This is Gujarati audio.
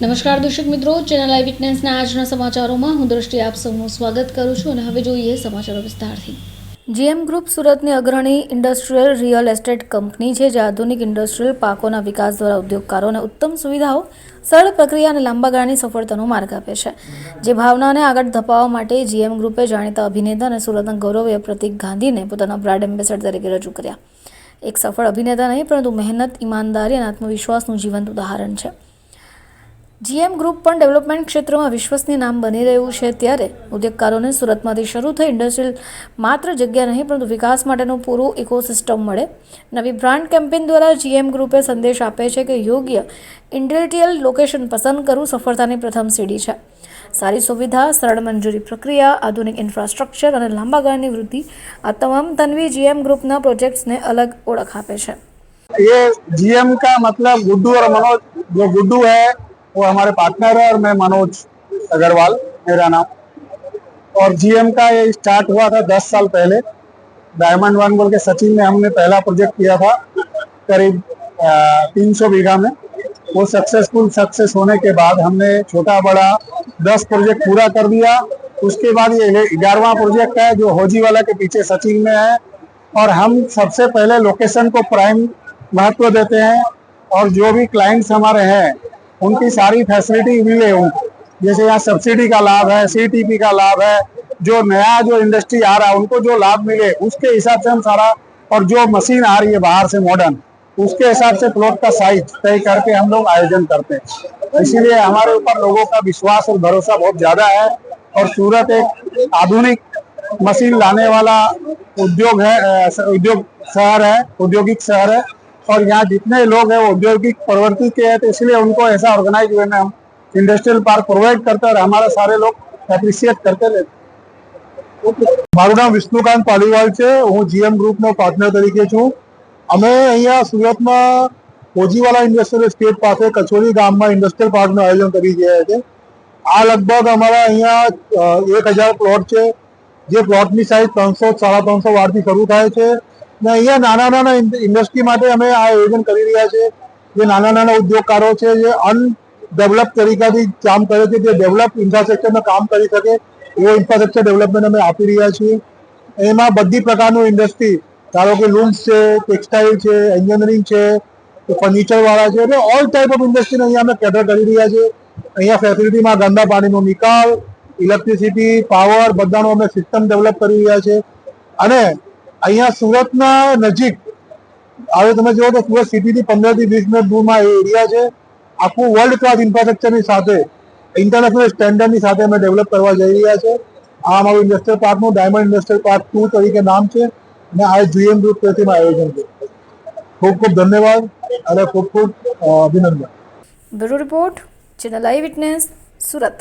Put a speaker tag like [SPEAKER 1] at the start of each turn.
[SPEAKER 1] નમસ્કાર દર્શક મિત્રો ચેનલ આઈ વિટનેસના આજના સમાચારોમાં હું દ્રષ્ટિ આપ સૌનું સ્વાગત કરું છું અને હવે જોઈએ સમાચારો વિસ્તારથી. જીએમ ગ્રુપ સુરતની અગ્રણી ઇન્ડસ્ટ્રીયલ રિયલ એસ્ટેટ કંપની છે, જે આધુનિક ઇન્ડસ્ટ્રીયલ પાકોના વિકાસ દ્વારા ઉદ્યોગકારોને ઉત્તમ સુવિધાઓ, સરળ પ્રક્રિયા અને લાંબા ગાળાની સફળતાનો માર્ગ આપે છે. જે ભાવનાને આગળ ધપાવવા માટે જીએમ ગ્રુપે જાણીતા અભિનેતા અને સુરતના ગૌરવય પ્રતિક ગાંધીને પોતાના બ્રાન્ડ એમ્બેસેડર તરીકે રજૂ કર્યા. એક સફળ અભિનેતા નહીં, પરંતુ મહેનત, ઈમાનદારી અને આત્મવિશ્વાસનું જીવંત ઉદાહરણ છે. જીએમ ગ્રુપ પણ ડેવલપમેન્ટ ક્ષેત્રમાં વિશ્વસનીય નામ બની રહ્યું છે ત્યારે ઉદ્યોગકારોને સુરતમાંથી શરૂ થઈ ઇન્ડસ્ટ્રીયલ માત્ર જગ્યા નહીં પરંતુ વિકાસ માટેનું પૂરું ઇકોસિસ્ટમ મળે નવી બ્રાન્ડ કેમ્પેન દ્વારા જીએમ ગ્રુપે સંદેશ આપે છે કે યોગ્ય ઇન્ડસ્ટ્રીયલ લોકેશન પસંદ કરવું સફળતાની પ્રથમ સીડી છે સારી સુવિધા સરળ મંજૂરી પ્રક્રિયા આધુનિક ઇન્ફ્રાસ્ટ્રક્ચર અને લાંબા ગાળાની વૃદ્ધિ આ તમામ તન્વી જીએમ ગ્રુપના પ્રોજેક્ટ્સને અલગ ઓળખ આપે છે
[SPEAKER 2] ये जीएम का मतलब गुड्डू और मनोज जो गुड्डू है वो हमारे पार्टनर है और मैं मनोज अग्रवाल, मेरा नाम। और जीएम का ये स्टार्ट हुआ था दस साल पहले। डायमंड वन बोल के सचिन में हमने पहला प्रोजेक्ट किया था करीब तीन सौ बीघा में। वो सक्सेसफुल सक्सेस होने के बाद हमने छोटा बड़ा दस प्रोजेक्ट पूरा कर दिया। उसके बाद ये ग्यारहवा प्रोजेक्ट है जो होजी वाला के पीछे सचिन में है। और हम सबसे पहले लोकेशन को प्राइम महत्व देते हैं। और जो भी क्लाइंट्स हमारे हैं उनकी सारी फैसिलिटी मिले उनको। जैसे यहाँ सब्सिडी का लाभ है सीटीपी का लाभ है, जो नया जो इंडस्ट्री आ रहा है, उनको जो लाभ मिले, उसके हिसाब से हम सारा, और जो मशीन आ रही है बाहर से मॉडर्न उसके हिसाब से प्लॉट का साइज़ तय करके हम लोग आयोजन करते हैं। इसीलिए हमारे ऊपर लोगों का विश्वास और भरोसा बहुत ज़्यादा है, और सूरत एक आधुनिक मशीन लाने वाला उद्योग है उद्योग शहर है, औद्योगिक शहर है और यहाँ जितने लोग हैं वो औद्योगिक प्रवृत्ति के हैं तो इसलिए उनको ऐसा ऑर्गेनाइज वे में हम इंडस्ट्रियल पार्क प्रोवाइड करते हैं और हमारा सारे लोग एप्रिशिएट करते रहते हैं મારું નામ વિષ્ણુકાંત પાલીવાલ છે હું જીએમ ગ્રુપનો પાર્ટનર તરીકે છું અમે અહીંયા સુરતમાં ઓજીવાલા ઇન્ડસ્ટ્રીયલ એસ્ટેટ પાસે કચોરી ગામમાં ઇન્ડસ્ટ્રીયલ પાર્કનું આયોજન કરી રહ્યા છે આ લગભગ અમારા અહીંયા એક હજાર પ્લોટ છે જે પ્લોટની સાઇઝ ત્રણસો સાડા ત્રણસો વારથી શરૂ થાય છે ને અહીંયા નાના નાના ઇન્ડસ્ટ્રી માટે અમે આ આયોજન કરી રહ્યા છે. જે નાના નાના ઉદ્યોગકારો છે, જે અનડેવલપ તરીકાથી કામ કરે છે, જે ડેવલપ ઇન્ફ્રાસ્ટ્રક્ચરનું કામ કરી શકે, એવો ઇન્ફ્રાસ્ટ્રક્ચર ડેવલપમેન્ટ અમે આપી રહ્યા છીએ. એમાં બધી પ્રકારનું ઇન્ડસ્ટ્રી, ધારો કે લૂમ્સ છે, ટેક્સટાઇલ છે, એન્જિનિયરિંગ છે ફર્નિચર વાળા છે, એટલે ઓલ ટાઈપ ઓફ ઇન્ડસ્ટ્રીને અહીંયા અમે કેટર કરી રહ્યા છીએ. અહીંયા ફેસિલિટીમાં ગંદા પાણીનો નિકાલ ઇલેક્ટ્રિસિટી પાવર બધાનો અમે સિસ્ટમ ડેવલપ કરી રહ્યા છે અને અહીંયા સુરતના નજીક, હવે તમે જુઓ તો સુરત સિટીથી પંદરથી વીસ મિનિટ દૂરમાં એ એરિયા છે. આખું વર્લ્ડ ક્લાસ ઇન્ફ્રાસ્ટ્રક્ચરની સાથે ઇન્ટરનેશનલ સ્ટેન્ડર્ડની સાથે અમે ડેવલપ કરવા જઈ રહ્યા છે. આ અમારું ઇન્ડસ્ટ્રીયલ પાર્કનું ડાયમંડ ઇન્ડસ્ટ્રીયલ પાર્ક ટુ તરીકે નામ છે અને આ જીએમ ગ્રુપ તરફથી આયોજન છે ખૂબ ખૂબ ધન્યવાદ અને ખૂબ ખૂબ અભિનંદન.
[SPEAKER 1] Bureau report channel eye witness Surat.